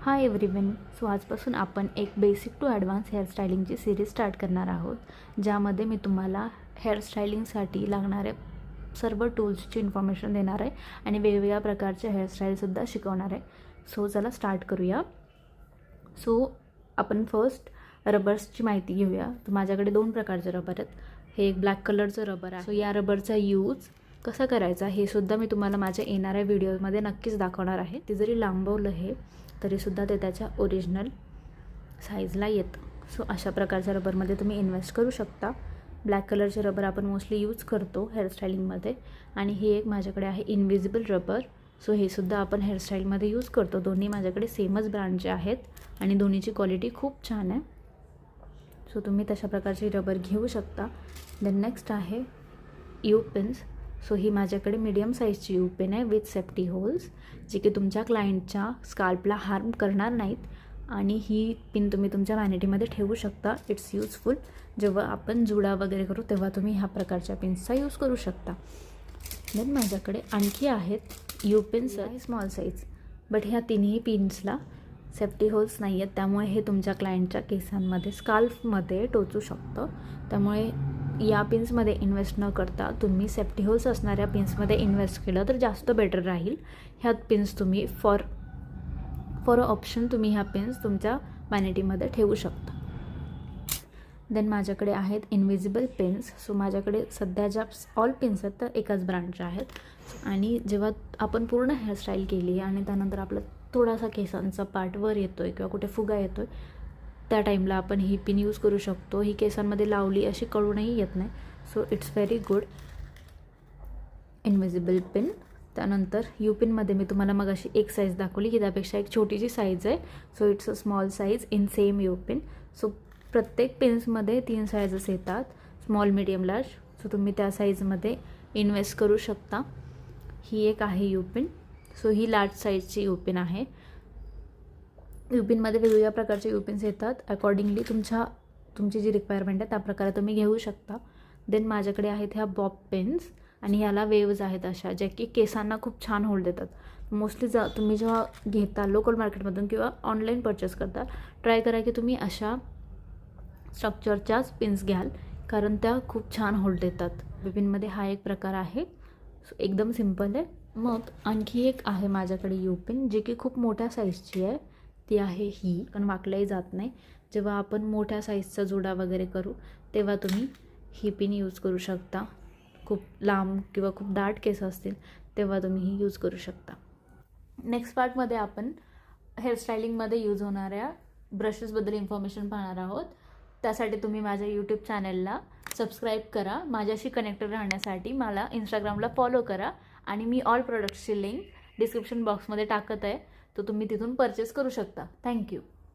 Hi everyone so आजपासून आपण एक बेसिक टू ॲडव्हान्स हेअरस्टायलिंगची सिरीज स्टार्ट करणार आहोत ज्यामध्ये मी तुम्हाला हेअरस्टायलिंगसाठी लागणारे सर्व टूल्सची इन्फॉर्मेशन देणार आहे आणि वेगवेगळ्या प्रकारचे हेअरस्टाईलसुद्धा शिकवणार आहे. सो चला स्टार्ट करूया. सो आपण फर्स्ट रबर्सची माहिती घेऊया. तर माझ्याकडे दोन प्रकारचे रबर आहेत. हे एक ब्लॅक कलरचं रबर आहे. सो या रबरचा यूज कसा करायचा हे सुद्धा मी तुम्हाला माझ्या येणाऱ्या व्हिडिओमध्ये नक्कीच दाखवणार आहे. ते जरी लांबवलं हे तरीसुद्धा ते त्याच्या ओरिजिनल साईजला येतं. सो अशा प्रकारच्या रबरमध्ये तुम्ही इन्व्हेस्ट करू शकता. ब्लॅक कलरचे रबर आपण मोस्टली यूज करतो हेअरस्टाईलिंगमध्ये आणि हे एक माझ्याकडे आहे इनविजिबल रबर सो हे सुद्धा आपण हेअरस्टाईलमध्ये यूज करतो. दोन्ही माझ्याकडे सेमच ब्रँडचे आहेत. आणि दोन्हीची क्वालिटी खूप छान आहे. सो तुम्ही तशा प्रकारचे रबर घेऊ शकता. देन नेक्स्ट आहे यू पिन्स सो ही माझ्याकडे मीडियम साईजची यू पेन आहे विथ सेफ्टी होल्स जी की तुमच्या क्लायंटच्या स्काल्पला हार्म करणार नाहीत. आणि ही पिन तुम्ही तुमच्या व्हॅनिटीमध्ये ठेवू शकता. इट्स यूजफुल जेव्हा आपण जुडा वगैरे करू तेव्हा तुम्ही ह्या प्रकारच्या पिन्सचा यूज करू शकता. देन माझ्याकडे आणखी आहेत यू पिन्स आहे स्मॉल साईज बट ह्या तिन्ही पिन्सला सेफ्टी होल्स नाही आहेत त्यामुळे हे तुमच्या क्लायंटच्या केसांमध्ये स्काल्फमध्ये टोचू शकतं. त्यामुळे या पिन्समध्ये इन्व्हेस्ट न करता तुम्ही सेफ्टी होल्स असणाऱ्या पिन्समध्ये इन्व्हेस्ट केलं तर जास्त बेटर राहील. ह्यात पिन्स तुम्ही फॉर फॉर अ ऑप्शन तुम्ही ह्या पिन्स तुमच्या वॅनिटीमध्ये ठेवू शकता. देन माझ्याकडे आहेत इनविजिबल पेन्स सो माझ्याकडे सध्या ज्या ऑल पेन्स आहेत तर एकाच ब्रँडच्या आहेत. आणि जेव्हा आपण पूर्ण हेअरस्टाईल केली आणि त्यानंतर आपला थोडासा केसांचा पार्ट वर येतो आहे किंवा कुठे फुगा येतो आहे त्या टाईमला आपण ही पिन यूज करू शकतो. ही केसांमध्ये लावली अशी कळूनही येत नाही. So it's very good invisible pin त्यानंतर यू पिनमध्ये मी तुम्हाला मग अशी एक साईज दाखवली. की त्यापेक्षा एक छोटीशी साईज आहे. So it's a small size in same U pin so प्रत्येक पिन्समध्ये तीन साईजेस येतात. स्मॉल मिडियम लार्ज सो तुम्ही त्या साईजमध्ये इन्व्हेस्ट करू शकता. ही एक आहे यू पिन सो ही लार्ज साईजची यू पिन आहे. यू पिनमध्ये वेगवेगळ्या प्रकारचे यू येतात. अकॉर्डिंगली तुमच्या तुमची जी रिक्वायरमेंट आहे त्या प्रकारे तुम्ही घेऊ शकता. देन माझ्याकडे आहेत ह्या बॉब पेन्स आणि ह्याला वेव्ज आहेत अशा ज्या की केसांना खूप छान होल्ड देतात. मोस्टली जा तुम्ही जेव्हा घेता लोकल मार्केटमधून किंवा ऑनलाईन परचेस करता ट्राय करा की तुम्ही अशा स्ट्रक्चरच्याच पिन्स घ्याल कारण त्या खूप छान होल्ड देतात. पिनमध्ये हा एक प्रकार आहे. एकदम सिंपल आहे. मग आणखी एक आहे माझ्याकडे यू पिन जी की खूप मोठ्या साईजची आहे. ती आहे ही पण वाकल्याही जात नाही. जेव्हा आपण मोठ्या साईजचा जुडा वगैरे करू तेव्हा तुम्ही ही पिन यूज करू शकता. खूप लांब किंवा खूप दाट केस असतील तेव्हा तुम्ही ही यूज करू शकता. नेक्स्ट पार्टमध्ये आपण हेअरस्टाईलिंगमध्ये यूज होणाऱ्या ब्रशेसबद्दल इन्फॉर्मेशन पाहणार आहोत. त्यासाठी तुम्ही माझ्या यूट्यूब चॅनलला सबस्क्राईब करा. माझ्याशी कनेक्टेड राहण्यासाठी मला इंस्टाग्रामला फॉलो करा. आणि मी ऑल प्रोडक्ट्सची लिंक डिस्क्रिप्शन बॉक्समध्ये टाकत आहे. तर तुम्ही तिथून परचेस करू शकता. थँक्यू